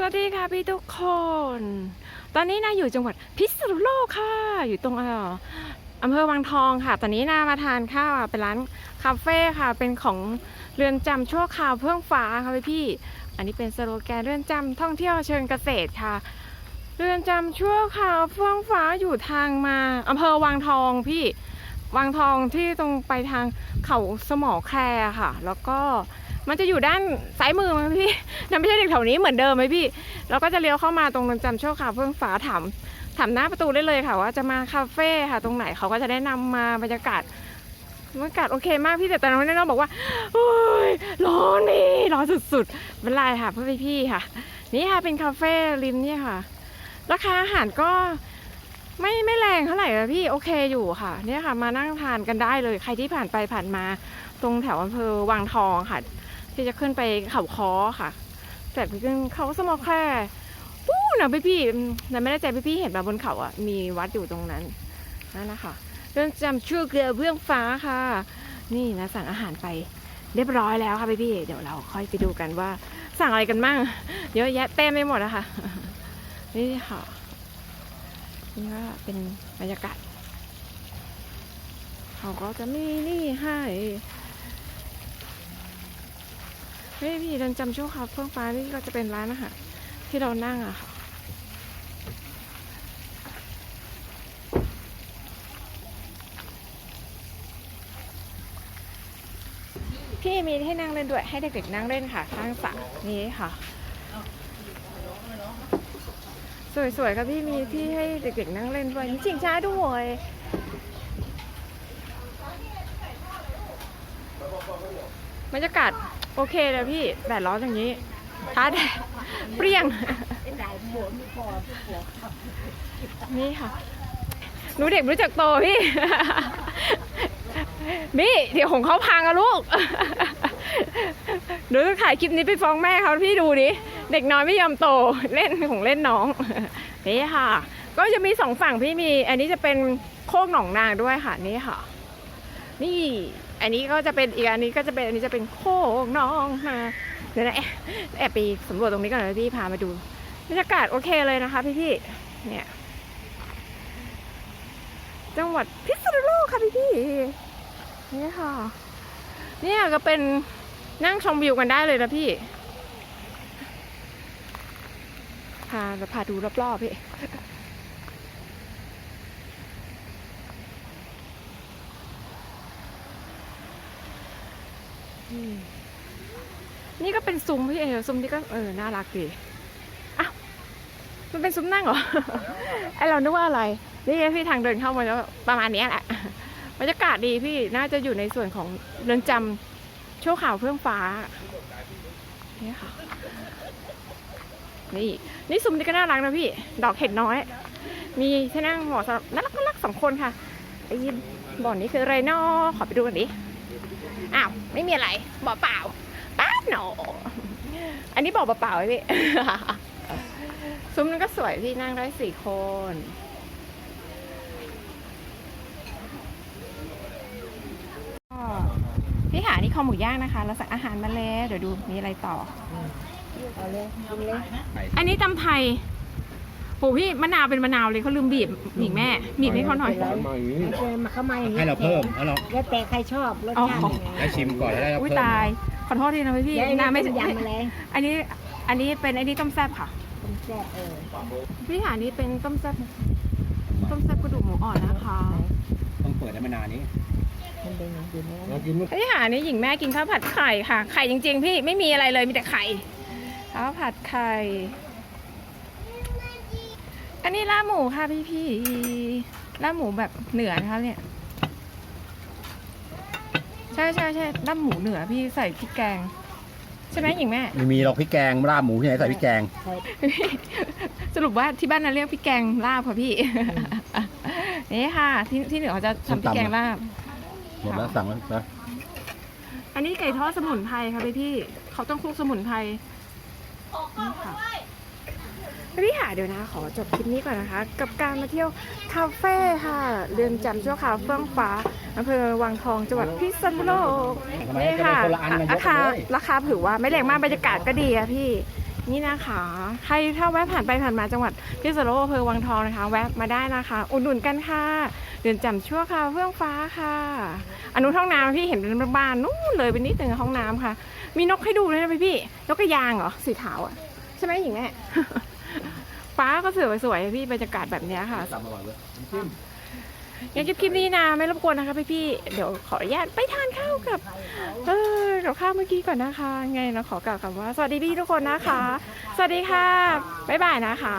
สวัสดีค่ะพี่ทุกคน ตอนนี้นาอยู่จังหวัดพิษณุโลกค่ะ อยู่ตรงออำเภอวังทองค่ะ ตอนนี้นามาทานข้าวอะเป็นร้านคาเฟ่ค่ะ เป็นของเรือนจำชั่วคราวเพื่องฟ้าค่ะพี่พี่ อันนี้เป็นสโลแกนเรือนจำท่องเที่ยวเชิงเกษตรค่ะ เรือนจำชั่วคราวเฟื่องฟ้าอยู่ทางมาอำเภอวังทองพี่ วังทองที่ตรงไปทางเขาสมอแคร์ค่ะ แล้วก็ มันจะอยู่ด้านซ้ายมือมั้งพี่นั่นไม่ใช่เด็กแถวนี้เหมือนเดิมไหมพี่ เราก็จะเลี้ยวเข้ามาตรงเรือนจำชั่วคราวเฟื่องฟ้าถามถามหน้าประตูได้เลยค่ะว่าจะมาคาเฟ่ค่ะ ตรงไหนเขาก็จะแนะนำมาบรรยากาศบรรยากาศโอเคมากพี่แต่ตอนนั้นน้องบอกว่าโอ้ยร้อนนี่ร้อนสุดๆเป็นไรค่ะเพื่อพี่ๆค่ะ นี่ค่ะเป็นคาเฟ่ริมเนี่ยค่ะ ราคาอาหารก็ไม่ไม่แรงเท่าไหร่นะพี่โอเคอยู่ค่ะ เนี่ยค่ะ มานั่งทานกันได้เลยใครที่ผ่านไปผ่านมาตรงแถวอำเภอวังทองค่ะ ที่จะขึ้นไปเขาคอค่ะ แต่ขึ้นเขาสมอแค่ปู้นะพี่พี่แต่ไม่แน่ใจพี่พี่ๆเห็นแบบบนเขาอะมีวัดอยู่ตรงนั้นนั่นนะคะเรื่องจำชื่อเกลือเบื้องฟ้าค่ะ นี่นะสั่งอาหารไปเรียบร้อยแล้วค่ะพี่พี่ๆเดี๋ยวเราค่อยไปดูกันว่าสั่งอะไรกันบ้างเยอะแยะเต็มไปหมดอะคะนี่ค่ะนี่ก็เป็นบรรยากาศเขาก็จะมีนี่ให้ ไม่พี่เดินจำชั่วคราวเฟื่องฟ้านี่ก็จะเป็นร้านอาหารที่เรานั่งอะค่ะพี่มีให้นั่งเล่นด้วยให้เด็กๆนั่งเล่นค่ะข้างสระนี้ค่ะ สวยๆครับพี่มีที่ให้เด็กๆนั่งเล่นด้วยมีชิงช้าด้วย บรรยากาศโอเคเลยพี่แดดร้อนอย่างนี้ท้าแดดเปรี้ยง นี่ค่ะหนูเด็กรู้จักโตพี่ นี่เดี๋ยวของเขาพังอะลูกหนูจะถ่ายคลิปนี้ไปฟ้องแม่เขาพี่ดูดิ เด็กน้อยไม่ยอมโตเล่นของเล่นน้อง นี่ค่ะ ก็จะมีสองฝั่งพี่มี อันนี้จะเป็นโคกหนองนางด้วยค่ะนี่ค่ะ นี่ อันนี้ก็จะเป็นอีกอันนี้ก็จะเป็นอันนี้จะเป็นโคกหนองนาเดี๋ยวนะแอบแอบไปสำรวจตรงนี้ก่อนนะพี่พามาดูบรรยากาศโอเคเลยนะคะพี่พี่เนี่ย จังหวัดพิษณุโลกค่ะพี่พี่นี่ค่ะ เนี่ยก็เป็นนั่งชมวิวกันได้เลยนะพี่พาจะพาดูรอบๆพี่ นี่ก็เป็นซุ้มพี่เออซุ้มนี่ก็เออน่ารักดีอ้าวมันเป็นซุ้มนั่งเหรอไอเรานึกว่าอะไร นี่ไงพี่ทางเดินเข้ามาแล้วประมาณเนี้ยแหละบรรยากาศดีพี่น่าจะอยู่ในส่วนของเรือนจำชั่วข่าวเพื่องฟ้านี่ค่ะนี่นี่ซุ้มนี่ก็น่ารักนะพี่ ดอกเห็ดน้อย มีที่นั่งเหมาะสำหรับน่ารักน่ารักสองคนค่ะไอ้บ่อนนี้คืออะไรนอขอไปดูกันดิ อ้าว ไม่มีอะไรบ่อเปล่าป๊าบหนออันนี้บ่อเปล่าๆไหมพี่ ซุ้มนั้นก็สวยพี่นั่งได้สี่คนก็พี่หานี่คอหมูย่างนะคะ เราสั่งอาหารมาแล้วเดี๋ยวดูมีอะไรต่อเอาเลยกินเลยอันนี้ตำไทย โหพี่มะนาวเป็นมะนาวเลยเขาลืมบีบหนิงแม่บีบให้เขาหน่อยไม่เคยมาเข้ามาอย่างนี้ให้เราเพิ่มแล้วเราแล้วแต่ใครชอบรสชาติยังไงให้ชิมก่อนแล้วได้เราอุ้ยเพิ่มตาย ขอโทษทีนะพี่เดี๋ยวไอ้นาไม่นี่ต้มยำอะไรอันนี้อันนี้เป็นอันนี้ต้มแซ่บค่ะ ต้มแซ่บเออพี่หานี่เป็นต้มแซ่บต้มแซ่บกระดูกหมูอ่อนนะคะต้องเปิดได้มานานนี้มันเป็นอย่างอื่นนะเรากินลูกพี่หานี่หญิงแม่กินข้าวผัดไข่ค่ะ ไข่จริง ๆ พี่ไม่มีอะไรเลยมีแต่ไข่ข้าวผัดไข่ อันนี้ลาบหมูค่ะพี่พี่ๆลาบหมูแบบเหนือนะคะเนี่ย ใช่ใช่ใช่ลาบหมูเหนือพี่ใส่พริกแกง ใช่ไหมหญิงแม่ไม่มีหรอกพริกแกงลาบหมูที่ไหนใส่พริกแกงใส่สรุปว่าที่บ้านนั้นเรียกพริกแกงลาบค่ะพี่นี่ค่ะ ที่ที่เหนือเขาจะทำพริกแกงลาบหมดแล้วสั่งแล้วนะอันนี้ไก่ทอดสมุนไพรค่ะพี่พี่เขาต้องคลุกสมุนไพรนี่ค่ะ พี่หาเดี๋ยวนะขอจบคลิปนี้ก่อนนะคะ กับการมาเที่ยวคาเฟ่ค่ะเรือนจำชั่วคราวเฟื่องฟ้าอำเภอวังทองจังหวัดพิษณุโลกนี่ค่ะราคาราคาถือว่าไม่แรงมากบรรยากาศก็ดีอะพี่นี่นะคะ ใครถ้าแวะผ่านไปผ่านมาจังหวัดพิษณุโลกอำเภอวังทองนะคะ แวะมาได้นะคะ อุดหนุนกันค่ะเดือนจำชั่วคราวเฟื่องฟ้าค่ะอนนุห้องน้ำพี่เห็นเป็นบ้านนู่นเลยไปนิดนึงห้องน้ำค่ะ มีนกให้ดูด้วยนะพี่พี่นกกระยางเหรอสีขาวอะใช่ไหมหญิงแม่ ฟ้าก็สวยสวยๆพี่บรรยากาศแบบเนี้ยค่ะตามอร่อยเลยน้ำจิ้มงั้นคลิปนี้นะไม่รบกวนนะคะพี่พี่ๆเดี๋ยวขออนุญาตไปทานข้าวกับเออกับข้าวเมื่อกี้ก่อนนะคะ ไงเราขอกล่าวคำว่า สวัสดีพี่ทุกคนนะคะ สวัสดีค่ะบ๊ายบายนะคะ